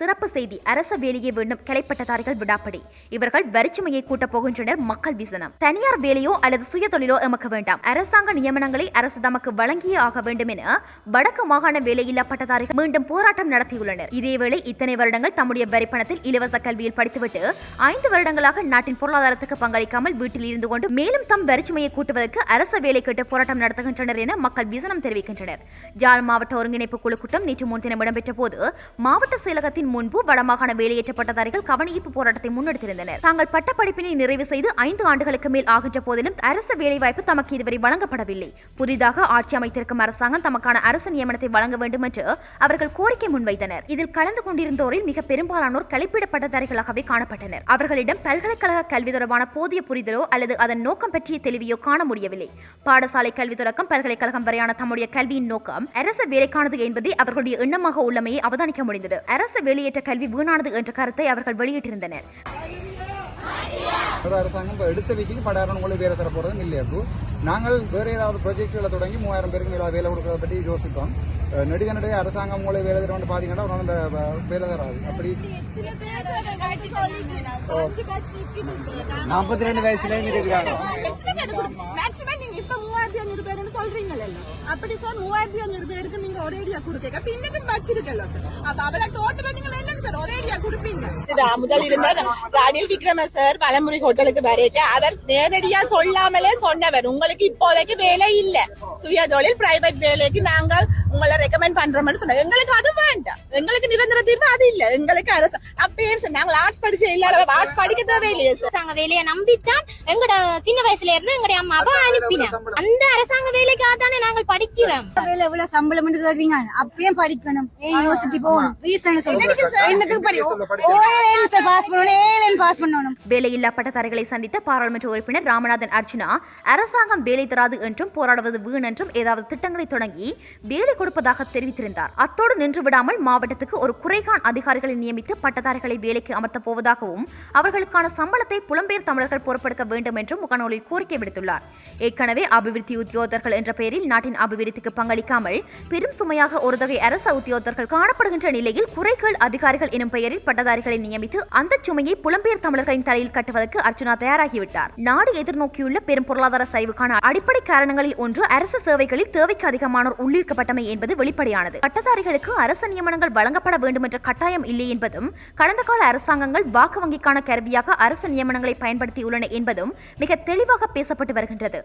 சிறப்பு செய்தி அரச வேலையை வேண்டும் கிளைப்பட்டதாரிகள் விடாப்படி. இவர்கள் வரிச்சுமையை கூட்டப் போகின்றனர் மக்கள் விசனம். தனியார் வேலையோ அல்லது சுய தொழிலோ எமக்கு வேண்டாம். அரசாங்க நியமனங்களை அரசு தமக்கு வழங்கியே ஆக வேண்டும் என வடக்கு மாகாண வேலையில்லா பட்டதாரிகள் மீண்டும் போராட்டம் நடத்தியுள்ளனர். இதேவேளை இத்தனை வருடங்கள் தம்முடைய வரிப்பணத்தில் இலவச கல்வியில் படித்துவிட்டு ஐந்து வருடங்களாக நாட்டின் பொருளாதாரத்துக்கு பங்களிக்காமல் வீட்டில் இருந்து கொண்டு மேலும் தம் வரிச்சுமையை கூட்டுவதற்கு அரச வேலை கேட்டு போராட்டம் நடத்துகின்றனர் என மக்கள் விசனம் தெரிவிக்கின்றனர். ஜாழ் மாவட்ட ஒருங்கிணைப்பு குழு கூட்டம் நேற்று முன்தினம் இடம்பெற்ற போது மாவட்ட செயலகத்தின் முன்பு வடமாகாண வேலையேற்ற பட்டதாரிகள் கவனஈர்ப்பு போராட்டத்தை முன்னெடுத்திருந்தனர். தாங்கள் பட்டப்படிப்பினை நிறைவு செய்து ஐந்து ஆண்டுகளுக்கு மேல் ஆகின்ற போதிலும் அரசு வேலைவாய்ப்பு தமக்கு இதுவரை வழங்கப்படவில்லை. புதிதாக ஆட்சி அமைத்திருக்கும் அரசாங்கம் தமக்கான அரசு நியமனத்தை வழங்க வேண்டும் என்று அவர்கள் கோரிக்கை முன்வைத்தனர். இதில் கலந்து கொண்டிருந்தோரில் மிக பெரும்பாலானோர் கழிப்பிட பட்டதாரிகளாகவே காணப்பட்டனர். அவர்களிடம் பல்கலைக்கழக கல்வி தொடர்பான போதிய புரிதலோ அல்லது அதன் நோக்கம் பற்றிய தெளிவையோ காண முடியவில்லை. பாடசாலை கல்வி தொடக்கம் பல்கலைக்கழகம் வரையான தம்முடைய கல்வியின் நோக்கம் அரசு வேலைக்கானது என்பதே அவர்களுடைய எண்ணமாக உள்ளமையை அவதானிக்க முடிந்தது. அரசு வேலையேற்ற கல்வி வீணானது என்ற கருத்தை அவர்கள் வெளியிட்டிருந்தனர். அரசாங்கம் எடுத்த வீச்சுக்கு படாயிரம் உங்களுக்கு வேலை தர போகிறதும் இல்லை அப்போ நாங்கள் வேறு ஏதாவது ப்ரொஜெக்டுகளை தொடங்கி மூவாயிரம் பேருக்கு மேலே வேலை கொடுக்கறத பற்றி யோசிப்போம் அஹ் நெடுக நெடுக அரசாங்கம் உங்களை வேலை தரணும் பார்த்தீங்கன்னா ஒரு அந்த வேலை தராது. அப்படி நாற்பத்தி ரெண்டு வயசுலேயும் இருக்கிறாங்க மேக்ஸிமம் நீங்க இப்ப மூவாயிரத்தி அஞ்சூறு பேருன்னு சொல்றீங்கல்ல அப்படி சார் மூவாயிரத்தி அஞ்சூறு பேருக்கு நீங்க ஒரேடியா கொடுக்க பின்னுக்கு வச்சிருக்கல சார் அப்ப அவளை டோட்டலா நீங்க என்னன்னு சார் ஒரேடியா கொடுப்பீங்க? முதல் இருந்த ரணில் விக்ரம சார் பலமுறை ஹோட்டலுக்கு வரேட்டு அவர் நேரடியா சொல்லாமலே சொன்னவர். உங்களுக்கு இப்போதைக்கு வேலை இல்ல. சுய தொழில் பிரைவேட் வேலைக்கு நாங்கள் உங்களை ரெக்கமெண்ட் பண்றோம்னு சொன்னாங்க. எங்களுக்கு அது வேண்டாம். எங்களுக்கு நிரந்தர தீர்வு அது இல்ல. எங்களுக்கு அரசு அப்பயே சார் நாங்கள் ஆர்ட்ஸ் படிச்ச இல்லாத ஆர்ட்ஸ் படிக்க தேவையில்லையே அரசாங்க வேலையை நம்பித்தான் எங்கட சின்ன வயசுல இருந்து எங்கட அம்மாவை அனுப்பினோம் அந்த அரசாங்க வேலைக்காக தானே நாங்கள் படிக்கிறோம். வேலை எவ்வளவு சம்பளம் கேக்குறீங்க? அப்பயும் படிக்கணும். யூனிவர்சிட்டி போகணும்? ரீசன் சொல்லுங்க. என்னத்துக்கு படிக்கணும். ஓஏஎல் பாஸ் பண்ணணும். ஏஎல் பாஸ் பண்ணணும். வேலையில்லா பட்டதாரிகளை சந்தித்த பாராளுமன்ற உறுப்பினர் ராமநாதன் அர்ஜுனா அரசாங்கம் வேலை தராது என்றும் போராடுவது வீண் என்றும் ஏதாவது திட்டங்களை தொடங்கி வேலை கொடுப்பதாக தெரிவித்திருந்தார். அத்தோடு நின்று விடாமல் மாவட்டத்துக்கு ஒரு குறைகான் அதிகாரிகளை நியமித்து பட்டதாரிகளை வேலைக்கு அமர்த்தப் போவதாகவும் அவர்களுக்கான சம்பளத்தை புலம்பெயர் தமிழர்கள் பொறுப்பெடுக்க வேண்டும் என்றும் முகநூலில் கோரிக்கை விடுத்துள்ளார். ஏற்கனவே அபிவிருத்தி உத்தியோகர்கள் என்ற பெயரில் நாட்டின் அபிவிருத்திக்கு பங்களிக்காமல் பெரும் சுமையாக ஒரு தொகை அரசு உத்தியோகத்தர்கள் காணப்படுகின்ற நிலையில் குறைகள் அதிகாரிகள் எனும் பெயரில் பட்டதாரிகளை நியமித்து அந்த சுமையை புலம்பெயர் தமிழர்களின் தலையில் கட்டுவதற்கு அர்ச்சுனா தயாராகிவிட்டார். நாடு எதிர்நோக்கியுள்ள பெரும் பொருளாதார சரிவுக்கான அடிப்படை காரணங்களில் ஒன்று அரசு சேவைகளில் தேவைக்கு அதிகமானோர் உள்ளீர்க்கப்பட்டமை என்பது வெளிப்படையானது. பட்டதாரிகளுக்கு அரசு நியமனங்கள் வழங்கப்பட வேண்டும் என்ற கட்டாயம் இல்லை என்பதும் கடந்த கால அரசாங்கங்கள் வாக்கு வங்கிக்கான கருவியாக அரசு நியமனங்களை பயன்படுத்தியுள்ளன என்பதும் மிக தெளிவாக பேசப்பட்டு வருகின்றது.